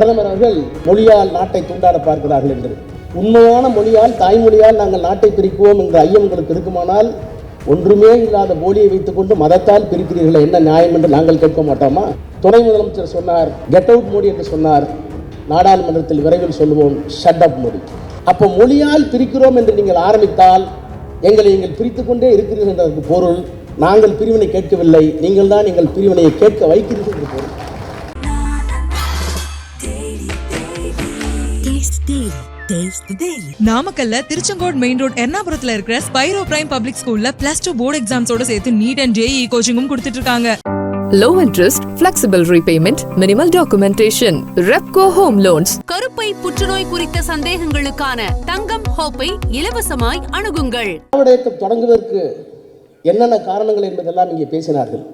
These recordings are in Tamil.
பிரதமர் அவர்கள் மொழியால் நாட்டை துண்டாட பார்க்கிறார்கள் என்று. உண்மையான மொழியால் தாய்மொழியால் நாங்கள் நாட்டை பிரிக்குவோம் என்ற ஐயம் உங்களுக்கு இருக்குமானால் ஒன்றுமே இல்லாத போலியை வைத்துக்கொண்டு மதத்தால் பிரிக்கிறீர்களே என்ன நியாயம் என்று நாங்கள் கேட்க மாட்டோமா? துணை முதலமைச்சர் சொன்னார் கெட் அவுட் மோடி என்று சொன்னார். நாடாளுமன்றத்தில் விரைவில் சொல்லுவோம் ஷட் அப் மோடி. அப்போ மொழியால் பிரிக்கிறோம் என்று நீங்கள் ஆரம்பித்தால் எங்களை நீங்கள் பிரித்து கொண்டே இருக்கிறீர்கள் என்றதற்கு பொருள். நாங்கள் பிரிவினை கேட்கவில்லை நீங்கள் தான் எங்கள் பிரிவினையை கேட்க வைக்கிறீர்கள் என்று பொருள். நாமக்கல்ல திருச்செங்கோடு மெயின் ரோட் எர்ணாபுரத்துல இருக்கிற ஸ்பைரோ பிரைம் பப்ளிக் ஸ்கூல்ல பிளஸ் டூ போர்டு எக்ஸாம்ஸோட சேர்த்து நீட் அண்ட் ஜேஇ கோச்சிங்கும் கொடுத்துட்டு இருக்காங்க low interest, flexible repayment, minimal documentation. Repco Home Loans. கருப்பை புற்றுநோய் குறித்த சந்தேகங்களுக்கான தங்கம் ஹோப்பை இலவசமாய் அணுகுங்கள் தொடங்குவதற்கு என்னென்ன காரணங்கள் என்பதெல்லாம் இங்கே பேசினார்கள்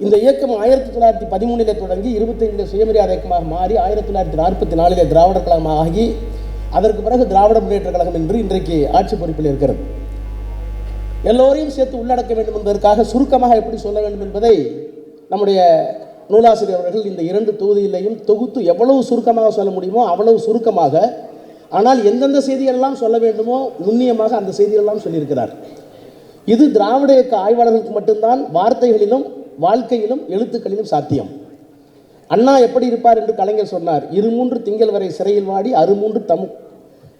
இந்த இயக்கம் ஆயிரத்தி தொள்ளாயிரத்தி பதிமூணிலே தொடங்கி இருபத்தைந்து சுயமரியாதை இயக்கமாக மாறி ஆயிரத்தி தொள்ளாயிரத்தி நாற்பத்தி நாலிலே திராவிடர் கழகமாக ஆகி அதற்கு பிறகு திராவிட முன்னேற்ற கழகம் என்று இன்றைக்கு ஆட்சி பொறுப்பில் இருக்கிறது. எல்லோரையும் சேர்த்து உள்ளடக்க வேண்டும் என்பதற்காக சுருக்கமாக எப்படி சொல்ல வேண்டும் என்பதை நம்முடைய நூலாசிரியர் அவர்கள் இந்த இரண்டு தொகுதியிலையும் தொகுத்து எவ்வளவு சுருக்கமாக சொல்ல முடியுமோ அவ்வளவு சுருக்கமாக ஆனால் எந்தெந்த செய்திகளெல்லாம் சொல்ல வேண்டுமோ நுண்ணியமாக அந்த செய்திகளெல்லாம் சொல்லியிருக்கிறார். இது திராவிட இயக்க ஆய்வாளர்களுக்கு மட்டும்தான் வார்த்தைகளிலும் வாழ்க்கையிலும் எழுத்துக்களிலும் சாத்தியம். அண்ணா எப்படி இருப்பார் என்று கலைஞர் சொன்னார் இரு மூன்று திங்கள் வரை சிறையில் வாடி அறுமூன்று தம்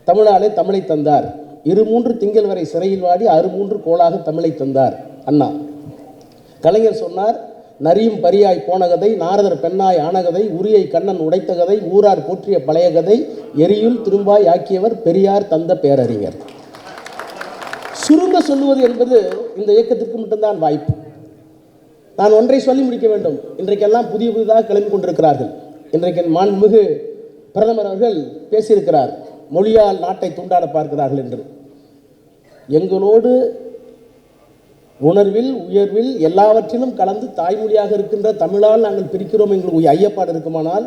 தமிழாலே தமிழை தந்தார். இரு மூன்று திங்கள் வரை சிறையில் வாடி அறுமூன்று கோளாக தமிழை தந்தார். அண்ணா. கலைஞர் சொன்னார் நரியும் பரியாய் போன கதை நாரதர் பெண்ணாய் ஆனகதை உரியை கண்ணன் உடைத்த கதை ஊரார் போற்றிய பழைய கதை எரியுள் திரும்பாய் ஆக்கியவர் பெரியார் தந்த பேரறிஞர். சுருங்க சொல்லுவது என்பது இந்த இயக்கத்திற்கு மட்டும்தான் வாய்ப்பு. நான் ஒன்றை சொல்லி முடிக்க வேண்டும். இன்றைக்கெல்லாம் புதிய புதிதாக கிளம்பி கொண்டிருக்கிறார்கள். இன்றைக்கு மாண்புமிகு பிரதமர் அவர்கள் பேசியிருக்கிறார். மொழியால் நாட்டை துண்டாட பார்க்கிறார்கள் என்று. எங்களோடு உணர்வில் உயர்வில் எல்லாவற்றிலும் கலந்து தாய்மொழியாக இருக்கின்ற தமிழால் நாங்கள் பிரிக்கிறோம் எங்களுக்கு ஐயப்பாடு இருக்குமானால்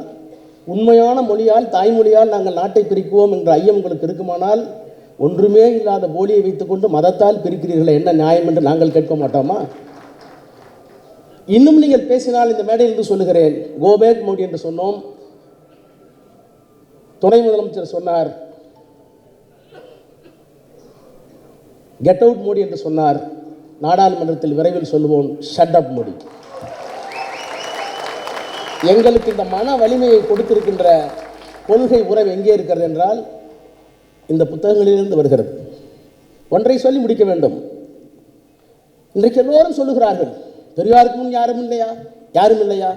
உண்மையான மொழியால் தாய்மொழியால் நாங்கள் நாட்டை பிரிக்குவோம் என்ற ஐயம் உங்களுக்கு இருக்குமானால் ஒன்றுமே இல்லாத போலியை வைத்துக்கொண்டு மதத்தால் பிரிக்கிறீர்களே என்ன நியாயம் என்று நாங்கள் கேட்க மாட்டோமா? இன்னும் நீங்கள் பேசினால் இந்த மேடையிலிருந்து சொல்லுகிறேன். கோபேக் மோடி என்று சொன்னோம். துணை முதலமைச்சர் சொன்னார். கெட் அவுட் மோடி என்று சொன்னார். நாடாளுமன்றத்தில் விரைவில் சொல்லுவோம் ஷட் அப் மோடி. எங்களுக்கு இந்த மன வலிமையை கொடுத்திருக்கின்ற கொள்கை உறவு எங்கே இருக்கிறது என்றால் இந்த புத்தகங்களிலிருந்து வருகிறது. ஒன்றை சொல்லி முடிக்க வேண்டும். இன்றைக்கு எல்லோரும் சொல்லுகிறார்கள் பெரியாருக்கு முன் யாரும் இல்லையா? யாரும் இல்லையா?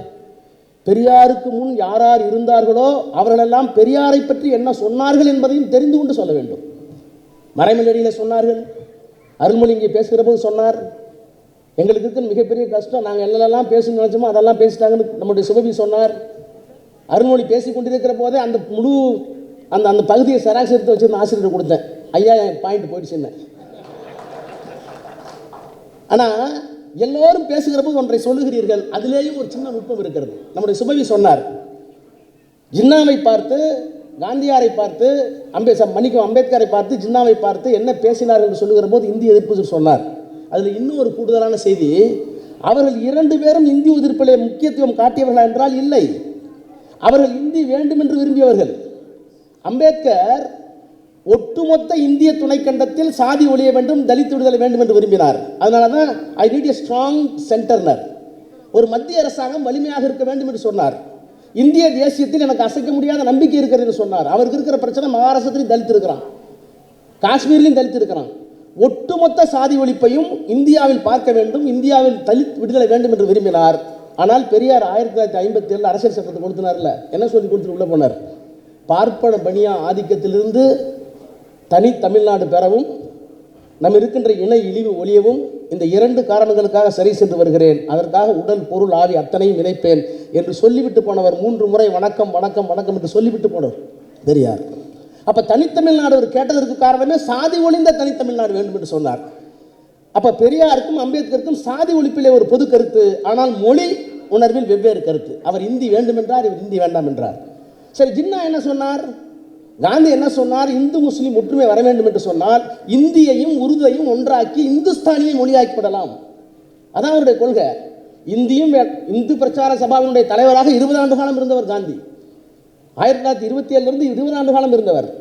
பெரியாருக்கு முன் யார் யார் இருந்தார்களோ அவர்களெல்லாம் பெரியாரை பற்றி என்ன சொன்னார்கள் என்பதையும் தெரிந்து கொண்டு சொல்ல வேண்டும். மறைமலடியில் சொன்னார்கள். அருள்மொழி இங்கே பேசுகிற போது சொன்னார். எங்களுக்கு இருக்கிற மிகப்பெரிய கஷ்டம். நாங்கள் என்னெல்லாம் பேசணும்னு நினச்சோமோ அதெல்லாம் பேசிட்டாங்கன்னு நம்முடைய சிவபி சொன்னார். அருள்மொழி பேசி கொண்டிருக்கிற போதே அந்த முழு அந்த அந்த பகுதியை சராசரி எடுத்து வச்சிருந்த ஆசிரியர் கொடுத்தேன். ஐயா என் பாயிண்ட் போயிடுச்சுன்னு. ஆனால் எல்லோரும் பேசுகிற போது ஒன்றை சொல்லுகிறீர்கள். அதிலேயும் ஒரு சின்ன நுட்பம் இருக்கிறது. நம்முடைய சுபவி சொன்னார். ஜின்னாவை பார்த்து காந்தியாரை பார்த்து அம்பே மணிக்கம் மன்னிக்கும் அம்பேத்கரை பார்த்து ஜின்னாவை பார்த்து என்ன பேசினார்கள் என்று சொல்லுகிற போது இந்திய எதிர்ப்பு சொன்னார். அதில் இன்னும் ஒரு கூடுதலான செய்தி அவர்கள் இரண்டு பேரும் இந்தி எதிர்ப்பிலே முக்கியத்துவம் காட்டியவர்களா என்றால் இல்லை. அவர்கள் இந்தி வேண்டும் என்று விரும்பியவர்கள். அம்பேத்கர் ஒட்டுமொத்த இந்திய துணைக்கண்டத்தில் சாதி ஒழிய வேண்டும் தலித் விடுதலை வேண்டும் என்று விரும்பினார். அதனால தான் ஐ நீட் எ ஸ்ட்ராங் சென்டர்னர் ஒரு மத்திய அரசாங்கம் வலிமையாக இருக்க வேண்டும் என்று சொன்னார். இந்திய தேசியத்தில் எனக்கு அசைக்க முடியாத நம்பிக்கை இருக்கிறது என்று சொன்னார். அவருக்கு இருக்கிற பிரச்சனை மகாராஷ்டிரத்திலையும் தலித்து இருக்கிறான். காஷ்மீர்லையும் தலித்து இருக்கிறான். ஒட்டுமொத்த சாதி ஒழிப்பையும் இந்தியாவில் பார்க்க வேண்டும் இந்தியாவில் தலித் விடுதலை வேண்டும் என்று விரும்பினார். ஆனால் பெரியார் ஆயிரத்தி தொள்ளாயிரத்தி ஐம்பத்தி ஏழில் அரசியல் சட்டத்தை கொடுத்தினார்ல என்ன சொல்லி கொடுத்துட்டு உள்ள போனார்? பார்ப்பன பனியா ஆதிக்கத்திலிருந்து தனி தமிழ்நாடு பெறவும் நம் இருக்கின்ற இணை இழிவு ஒழியவும் இந்த இரண்டு காரணங்களுக்காக சரி சென்று வருகிறேன். அதற்காக உடல் பொருள் ஆவி அத்தனையும் இணைப்பேன் என்று சொல்லிவிட்டு போனவர் மூன்று முறை வணக்கம் வணக்கம் வணக்கம் என்று சொல்லிவிட்டு போனவர். பெரியார். அப்ப தனித்தமிழ்நாடு அவர் கேட்டதற்கு காரணமே சாதி ஒழிந்த தனித்தமிழ்நாடு வேண்டும் என்று சொன்னார். அப்ப பெரியாருக்கும் அம்பேத்கருக்கும் சாதி ஒழிப்பிலே ஒரு பொது கருத்து. ஆனால் மொழி உணர்வில் வெவ்வேறு கருத்து. அவர் இந்தி வேண்டும் என்றார் இவர் இந்தி வேண்டாம் என்றார். சரி ஜின்னா என்ன சொன்னார்? காந்தி என்ன சொன்னார்? இந்து முஸ்லீம் ஒற்றுமை வர வேண்டும் என்று சொன்னால் இந்தியையும் உருதையும் ஒன்றாக்கி இந்துஸ்தானியை மொழியாக்கிவிடலாம். அதான் அவருடைய கொள்கை. இந்தியும் வே- இந்து பிரச்சார சபாவினுடைய தலைவராக இருபது ஆண்டு காலம் இருந்தவர் காந்தி. ஆயிரத்தி தொள்ளாயிரத்தி இருபத்தி ஏழுலேருந்து இருபது ஆண்டு காலம் இருந்தவர்.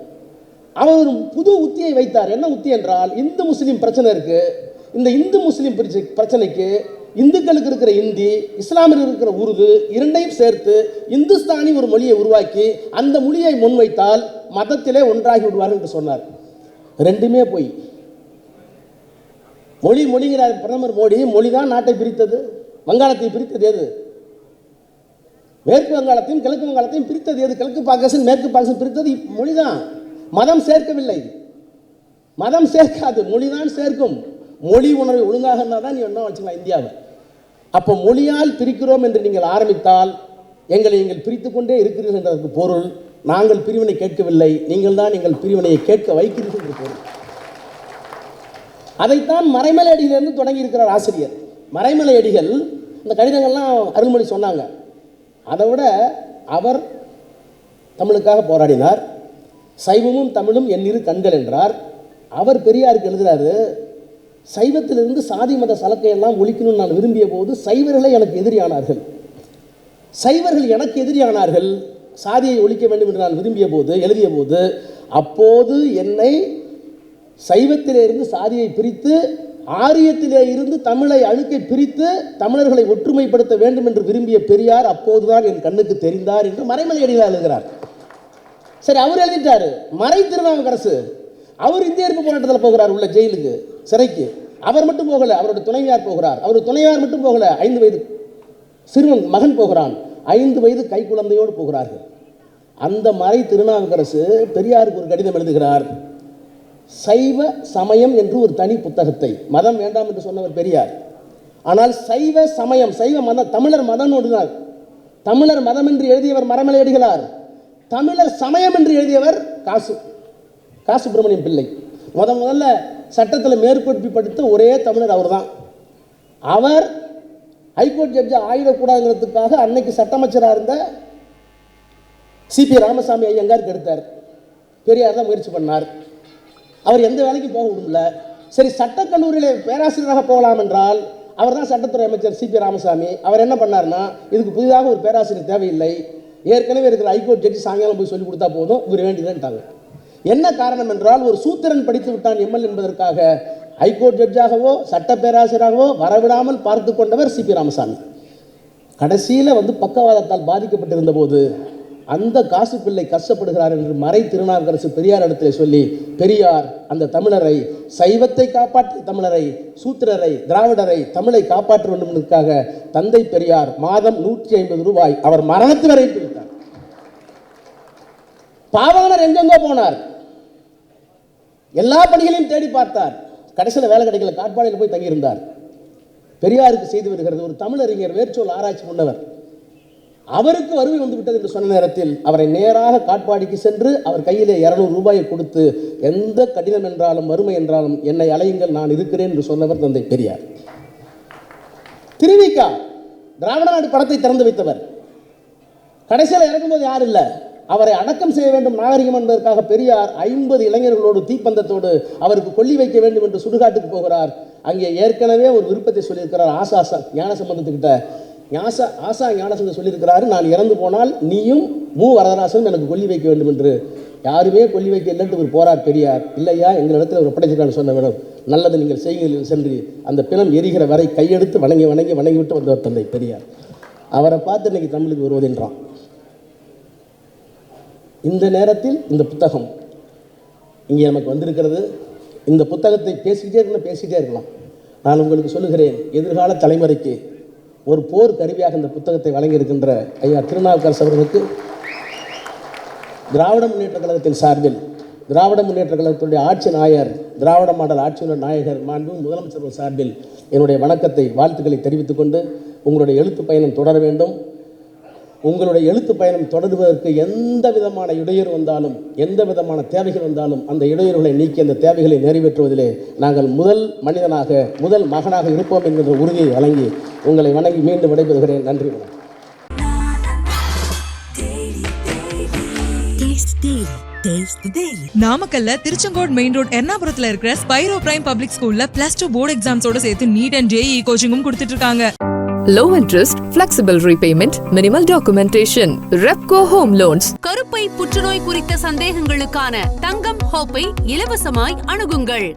அவர் ஒரு புது உத்தியை வைத்தார். என்ன உத்தி என்றால் இந்து முஸ்லீம் பிரச்சனை இருக்கு. இந்த இந்து முஸ்லீம் பிரச்சனைக்கு இந்துக்களுக்கு இருக்கிற இந்தி இஸ்லாமில் இருக்கிற உருது இரண்டையும் சேர்த்து இந்துஸ்தானி ஒரு மொழியை உருவாக்கி அந்த மொழியை முன்வைத்தால் மதத்திலே ஒன்றாகி விடுவார்கள் என்று சொன்னார். ரெண்டுமே போய். மொழி மொழிங்கிறார் பிரதமர் மோடி. மொழி தான் நாட்டை பிரித்தது. வங்காளத்தை பிரித்தது எது? மேற்கு வங்காளத்தையும் கிழக்கு வங்காளத்தையும் பிரித்தது எது? கிழக்கு பாகிஸ்தான் மேற்கு பாகிஸ்தான் பிரித்தது மொழி தான் மதம் சேர்க்கவில்லை. மதம் சேர்க்காது. மொழி தான் சேர்க்கும். மொழி உணர்வு ஒழுங்காக இருந்தால் தான் நீ என்ன வச்சுக்கலாம் இந்தியாவை. அப்போ மொழியால் பிரிக்கிறோம் என்று நீங்கள் ஆரம்பித்தால் எங்களை நீங்கள் பிரித்து கொண்டே இருக்கிறீர்கள் என்றதற்கு பொருள். நாங்கள் பிரிவினை கேட்கவில்லை நீங்கள் தான் எங்கள் பிரிவினையை கேட்க வைக்கிறீர்கள் என்று பொருள் அதைத்தான் மறைமலை அடியிலிருந்து தொடங்கி இருக்கிறார் ஆசிரியர். மறைமலை அடிகள் இந்த கடிதங்கள்லாம் அருள்மொழி சொன்னாங்க. அதை விட அவர் தமிழுக்காக போராடினார். சைவமும் தமிழும் என் இரு கண்கள் என்றார். அவர் பெரியாருக்கு எழுதுறாரு சைவத்திலிருந்து சாதி மத சலக்கையெல்லாம் ஒழிக்கணும்னு நான் விரும்பிய போது சைவர்களே எனக்கு எதிரியானார்கள். சைவர்கள் எனக்கு எதிரியானார்கள். சாதியை ஒழிக்க வேண்டும் என்று நான் விரும்பிய போது எழுதிய போது அப்போது என்னை சைவத்திலே இருந்து சாதியை பிரித்து ஆரியத்திலே இருந்து தமிழை அழுக்கை பிரித்து தமிழர்களை ஒற்றுமைப்படுத்த வேண்டும் என்று விரும்பிய பெரியார் அப்போதுதான் என் கண்ணுக்கு தெரிந்தார் என்று மறைமலை அடிகளார் எழுதுகிறார். சரி அவர் எழுதிட்டாரு. மறை திருநாவுக்கரசு அவர் இந்திய எதிர்ப்பு போராட்டத்தில் போகிறார் உள்ள ஜெயிலுக்கு சிறைக்கு. அவர் மட்டும் போகல அவருடைய துணைவியார் போகிறார். அவருடைய துணைவியார் மட்டும் போகல ஐந்து வயது சிறுவன் மகன் போகிறான். ஐந்து வயது கை குழந்தையோடு போகிறார்கள். அந்த மறை திருநாவுக்கரசு பெரியாருக்கு ஒரு கடிதம் எழுதுகிறார். சைவ சமயம் என்று ஒரு தனி புத்தகத்தை. மதம் வேண்டாம் என்று சொன்னவர் பெரியார். ஆனால் சைவ சமயம் சைவ மதம் தமிழர் மதம் ஒன்றுதான் தமிழர் மதம் என்று எழுதியவர் மரமலை அடிகளார் தமிழர் சமயம் என்று எழுதியவர் காசு காசு சுப்பிரமணியம் பிள்ளை. முத முதல்ல சட்டத்தில் மேற்படுத்தி படித்த ஒரே தமிழர் அவர்தான். அவர் ஹைகோர்ட் ஜட்ஜை ஆயிடக்கூடாதுங்கிறதுக்காக அன்னைக்கு சட்டமைச்சராக இருந்த சிபி ராமசாமி ஐயங்காருக்கு எடுத்தார் பெரியார் தான் முயற்சி பண்ணார். அவர் எந்த வேலைக்கும் போக விடல. சரி சட்டக்கல்லூரியில் பேராசிரியராக போகலாம் என்றால் அவர் தான் சட்டத்துறை அமைச்சர் சிபி ராமசாமி. அவர் என்ன பண்ணார்னா இதுக்கு புதிதாக ஒரு பேராசிரியர் தேவையில்லை. ஏற்கனவே இருக்கிற ஹைகோர்ட் ஜட்ஜி சாயங்காலம் போய் சொல்லி கொடுத்தா போதும். இவர் வேண்டியதுன்ட்டாங்க என்ன காரணம் என்றால் ஒரு சூத்திரன் படித்து விட்டான் எம்எல் என்பதற்காக ஹைகோர்ட் ஜட்ஜாகவோ சட்டப்பேராசிரியராகவோ வரவிடாமல் பார்த்து கொண்டவர் சிபி ராமசாமி. கடைசியில் வந்து பக்கவாதத்தால் பாதிக்கப்பட்டிருந்த போது அந்த காசு பிள்ளை கஷ்டப்படுகிறார் என்று மறை திருநாவுக்கரசு பெரியார் இடத்திலே சொல்லி பெரியார் அந்த தமிழரை சைவத்தை காப்பாற்றிய தமிழரை சூத்திரரை திராவிடரை தமிழை காப்பாற்ற வேண்டும் என்பதற்காக தந்தை பெரியார் மாதம் நூற்றி ஐம்பது ரூபாய் அவர் மரணத்து வரை பிடித்தார். பாவாணர் எங்கெங்கோ போனார். எல்லா பணிகளையும் தேடி பார்த்தார். கடைசியில் வேலை கிடைக்கல காட்பாடியில் போய் தங்கியிருந்தார். பெரியாருக்கு செய்து வருகிறது. ஒரு தமிழறிஞர் வேர்ச்சொல் ஆராய்ச்சி முன்னவர். அவருக்கு வறுமை வந்து விட்டது என்று சொன்ன நேரத்தில் அவரை நேராக காட்பாடிக்கு சென்று அவர் கையிலே இருநூறு ரூபாயை கொடுத்து எந்த கடினம் என்றாலும் வறுமை என்றாலும் என்னை அலையுங்கள் நான் இருக்கிறேன் என்று சொன்னவர் தந்தை பெரியார். திருவிக்கா திராவிட நாடு படத்தை திறந்து வைத்தவர். கடைசியில் இறக்கும்போது யார் இல்லை? அவரை அடக்கம் செய்ய வேண்டும் நாகரிகம் என்பதற்காக பெரியார் ஐம்பது இளைஞர்களோடு தீப்பந்தத்தோடு அவருக்கு கொல்லி வைக்க வேண்டும் என்று சுடுகாட்டுக்கு போகிறார். அங்கே ஏற்கனவே ஒரு விருப்பத்தை சொல்லியிருக்கிறார் ஆசா ஆசா ஞான சம்பந்தத்துக்கிட்ட. ஞாசா ஆசா ஞானசம்பந்தம் சொல்லியிருக்கிறாரு நான் இறந்து போனால் நீயும் மு வரதராசனும் எனக்கு கொல்லி வைக்க வேண்டும் என்று. யாருமே கொல்லி வைக்க இல்லைன்ட்டு ஒரு போரார் பெரியார். இல்லையா எங்கள் இடத்துல ஒரு ஒப்படைச்சிருக்கான்னு சொன்ன வேணும் நல்லது நீங்கள் செய்யுங்கள் சென்று. அந்த பிணம் எரிகிற வரை கையெடுத்து வணங்கி வணங்கி வணங்கி விட்டு வந்தவர் தந்தை பெரியார். அவரை பார்த்து இன்னைக்கு தமிழுக்கு வருவதென்றான். இந்த நேரத்தில் இந்த புத்தகம். இங்கே நமக்கு வந்திருக்கிறது. இந்த புத்தகத்தை பேசிக்கிட்டே இருக்கணும் பேசிக்கிட்டே இருக்கலாம். நான் உங்களுக்கு சொல்லுகிறேன் எதிர்கால தலைமுறைக்கு ஒரு போர் கருவியாக இந்த புத்தகத்தை வழங்கியிருக்கின்ற ஐயா திருநாவுக்கரசு அவர்களுக்கு திராவிட முன்னேற்ற கழகத்தின் சார்பில் திராவிட முன்னேற்ற கழகத்துடைய ஆட்சி நாயர் திராவிட மாடல் ஆட்சியுள்ள நாயகர் மாண்பு முதலமைச்சர் சார்பில் என்னுடைய வணக்கத்தை வாழ்த்துக்களை தெரிவித்துக்கொண்டு உங்களுடைய எழுத்து பயணம் தொடர வேண்டும். உங்களுடைய எழுத்து பயணம் தொடருவதற்கு எந்த விதமான இடையூறு வந்தாலும் எந்த விதமான தேவைகள் வந்தாலும் அந்த இடையூறுகளை நீக்கி அந்த தேவைகளை நிறைவேற்றுவதிலே நாங்கள் முதல் மனிதனாக முதல் மகனாக இருப்போம் என்கின்ற உறுதியை வழங்கி உங்களை வணங்கி மீண்டும் விடைபெறுகிறேன். நன்றி வணக்கம். நாமக்கல்ல திருச்செங்கோடு மெயின் ரோட் எர்ணாபுரத்துல இருக்கிற ஸ்பைரோ பிரைம் பப்ளிக் ஸ்கூல்ல பிளஸ் டூ போர்டு எக்ஸாம்ஸோட சேர்த்து நீட் அண்ட் ஜேஇ கோச்சிங்கும் கொடுத்துட்டு இருக்காங்க. Low interest flexible repayment minimal documentation Repco home loans கருப்பை புற்றுநோய் குறித்த சந்தேகங்களுக்கான தங்கம் ஹோப்பை இலவசமாய் அணுகுங்கள்